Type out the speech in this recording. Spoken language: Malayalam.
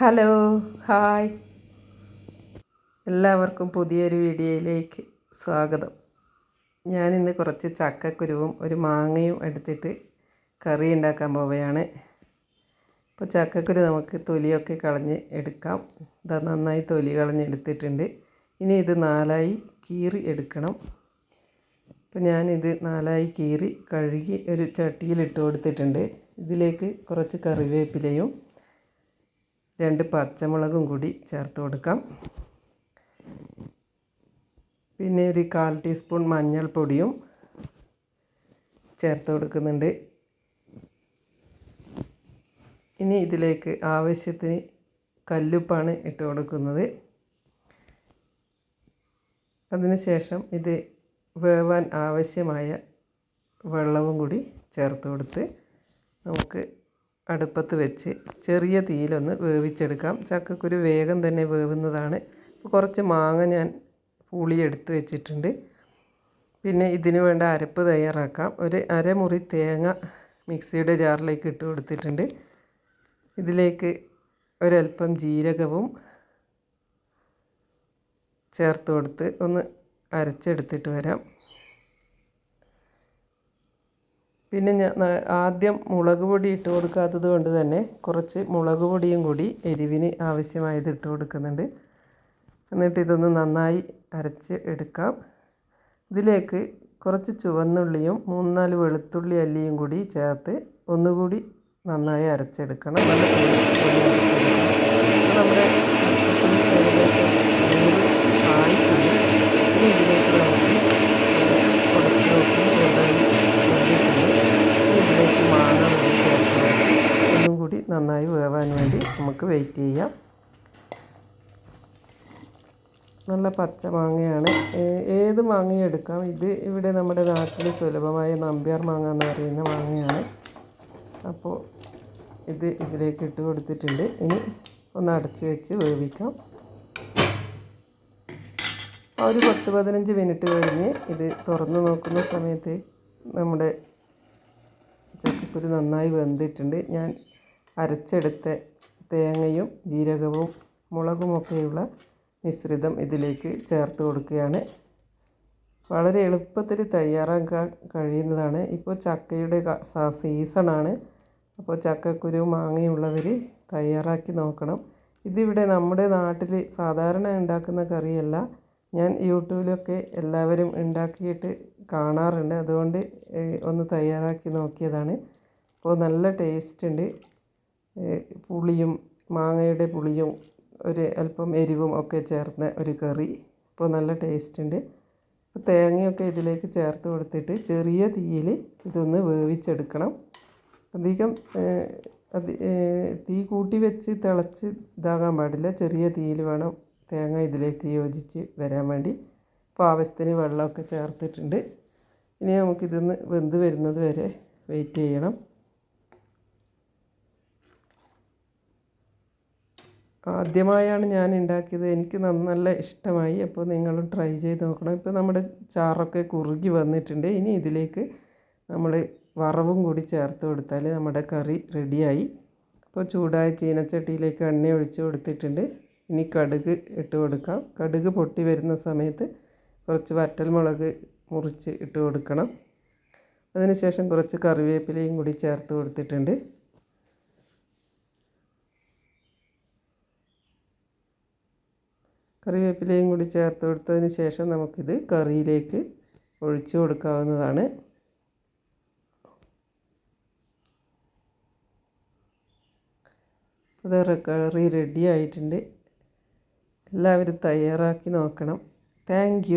Hello hi. എല്ലാവർക്കും പുതിയൊരു വീഡിയോയിലേക്ക് സ്വാഗതം. ഞാനിന്ന് കുറച്ച് ചക്കക്കുരുവും ഒരു മാങ്ങയും എടുത്തിട്ട് കറി ഉണ്ടാക്കാൻ പോവുകയാണ്. ഇപ്പോൾ ചക്കക്കുരു നമുക്ക് തൊലിയൊക്കെ കളഞ്ഞ് എടുക്കാം. ഇതാ നന്നായി തൊലി കളഞ്ഞ് എടുത്തിട്ടുണ്ട്. ഇനി ഇത് നാലായി കീറി എടുക്കണം. അപ്പോൾ ഞാനിത് നാലായി കീറി കഴുകി ഒരു ചട്ടിയിൽ ഇട്ട് കൊടുത്തിട്ടുണ്ട്. ഇതിലേക്ക് കുറച്ച് കറിവേപ്പിലയും രണ്ട് പച്ചമുളകും കൂടി ചേർത്ത് കൊടുക്കാം. പിന്നെ ഒരു കാൽ ടീസ്പൂൺ മഞ്ഞൾപ്പൊടിയും ചേർത്ത് കൊടുക്കുന്നുണ്ട്. ഇനി ഇതിലേക്ക് ആവശ്യത്തിന് കല്ലുപ്പാണ് ഇട്ട് കൊടുക്കുന്നത്. അതിനുശേഷം ഇത് വേവാൻ ആവശ്യമായ വെള്ളവും കൂടി ചേർത്ത് കൊടുത്ത് നമുക്ക് അടുപ്പത്ത് വെച്ച് ചെറിയ തീയിലൊന്ന് വേവിച്ചെടുക്കാം. ചക്കക്കുരു വേഗം തന്നെ വേവുന്നതാണ്. കുറച്ച് മാങ്ങ ഞാൻ പുളി എടുത്ത് വെച്ചിട്ടുണ്ട്. പിന്നെ ഇതിന് വേണ്ട അരപ്പ് തയ്യാറാക്കാം. ഒരു അരമുറി തേങ്ങ മിക്സിയുടെ ജാറിലേക്ക് ഇട്ട് കൊടുത്തിട്ടുണ്ട്. ഇതിലേക്ക് ഒരൽപ്പം ജീരകവും ചേർത്ത് കൊടുത്ത് ഒന്ന് അരച്ചെടുത്തിട്ട് വരാം. പിന്നെ ഞാൻ ആദ്യം മുളക് പൊടി ഇട്ട് കൊടുക്കാത്തത് കൊണ്ട് തന്നെ കുറച്ച് മുളക് പൊടിയും കൂടി എരിവിന് ആവശ്യമായത് ഇട്ട് കൊടുക്കുന്നുണ്ട്. എന്നിട്ട് ഇതൊന്ന് നന്നായി അരച്ച് എടുക്കാം. ഇതിലേക്ക് കുറച്ച് ചുവന്നുള്ളിയും മൂന്നാൽ വെളുത്തുള്ളി അല്ലിയും കൂടി ചേർത്ത് ഒന്നുകൂടി നന്നായി അരച്ചെടുക്കണം. നമ്മുടെ ഏകദേശം ആയിട്ടുണ്ട് ഇനി ഇതിലേക്ക് നമുക്ക് കൊടുത്ത് നോക്കി ഇതിലേക്ക് മാങ്ങ കൂടി ചേർത്ത് ഒന്നും കൂടി നന്നായി വേവാൻ വേണ്ടി നമുക്ക് വെയിറ്റ് ചെയ്യാം. നല്ല പച്ച മാങ്ങയാണ്. ഏത് മാങ്ങയും എടുക്കാം. ഇത് ഇവിടെ നമ്മുടെ നാട്ടിൽ സുലഭമായ നമ്പ്യാർ മാങ്ങ എന്ന് പറയുന്ന മാങ്ങയാണ്. അപ്പോൾ ഇത് ഇതിലേക്ക് ഇട്ട് കൊടുത്തിട്ടുണ്ട്. ഇനി ഒന്ന് അടച്ചു വെച്ച് വേവിക്കാം. ഒരു പത്ത് പതിനഞ്ച് മിനിറ്റ് കഴിഞ്ഞ് ഇത് തുറന്ന് നോക്കുന്ന സമയത്ത് നമ്മുടെ ചക്കക്കുരു നന്നായി വെന്തിട്ടുണ്ട്. ഞാൻ അരച്ചെടുത്ത തേങ്ങയും ജീരകവും മുളകുമൊക്കെയുള്ള മിശ്രിതം ഇതിലേക്ക് ചേർത്ത് കൊടുക്കുകയാണ്. വളരെ എളുപ്പത്തിൽ തയ്യാറാക്കാൻ കഴിയുന്നതാണ്. ഇപ്പോൾ ചക്കയുടെ സീസണാണ്. അപ്പോൾ ചക്കക്കുരു മാങ്ങയുള്ളവർ തയ്യാറാക്കി നോക്കണം. ഇതിവിടെ നമ്മുടെ നാട്ടിൽ സാധാരണ ഉണ്ടാക്കുന്ന കറിയല്ല. ഞാൻ യൂട്യൂബിലൊക്കെ എല്ലാവരും ഉണ്ടാക്കിയിട്ട് കാണാറുണ്ട്. അതുകൊണ്ട് ഒന്ന് തയ്യാറാക്കി നോക്കിയതാണ്. അപ്പോൾ നല്ല ടേസ്റ്റ് ഉണ്ട്. പുളിയും മാങ്ങയുടെ പുളിയും ഒരു അല്പം എരിവും ഒക്കെ ചേർന്ന ഒരു കറി. അപ്പോൾ നല്ല ടേസ്റ്റ് ഉണ്ട്. തേങ്ങയൊക്കെ ഇതിലേക്ക് ചേർത്ത് കൊടുത്തിട്ട് ചെറിയ തീയിൽ ഇതൊന്ന് വേവിച്ചെടുക്കണം. അധികം തീ കൂട്ടി വെച്ച് തിളച്ച് ഇതാകാൻ പാടില്ല. ചെറിയ തീയിൽ വേണം തേങ്ങ ഇതിലേക്ക് യോജിച്ച് വരാൻ വേണ്ടി. അപ്പോൾ ആവശ്യത്തിന് വെള്ളമൊക്കെ ചേർത്തിട്ടുണ്ട്. ഇനി നമുക്കിതൊന്ന് വെന്ത് വരുന്നത് വരെ വെയിറ്റ് ചെയ്യണം. ആദ്യമായാണ് ഞാൻ ഉണ്ടാക്കിയത്. എനിക്ക് നല്ല ഇഷ്ടമായി. അപ്പോൾ നിങ്ങളും ട്രൈ ചെയ്ത് നോക്കണം. ഇപ്പോൾ നമ്മുടെ ചാറൊക്കെ കുറുകി വന്നിട്ടുണ്ട്. ഇനി ഇതിലേക്ക് നമ്മൾ വറവും കൂടി ചേർത്ത് കൊടുത്താൽ നമ്മുടെ കറി റെഡിയായി. അപ്പോൾ ചൂടായ ചീനച്ചട്ടിയിലേക്ക് എണ്ണ ഒഴിച്ച് കൊടുത്തിട്ടുണ്ട്. ഇനി കടുക് ഇട്ട് കൊടുക്കാം. കടുക് പൊട്ടി വരുന്ന സമയത്ത് കുറച്ച് വറ്റൽമുളക് മുറിച്ച് ഇട്ട് കൊടുക്കണം. അതിനുശേഷം കുറച്ച് കറിവേപ്പിലയും കൂടി ചേർത്ത് കൊടുത്തിട്ടുണ്ട്. കറിവേപ്പിലയും കൂടി ചേർത്ത് കൊടുത്തതിന് ശേഷം നമുക്കിത് കറിയിലേക്ക് ഒഴിച്ചു കൊടുക്കാവുന്നതാണ്. അത് കറി റെഡി ആയിട്ടുണ്ട്. എല്ലാവരും തയ്യാറാക്കി നോക്കണം. താങ്ക്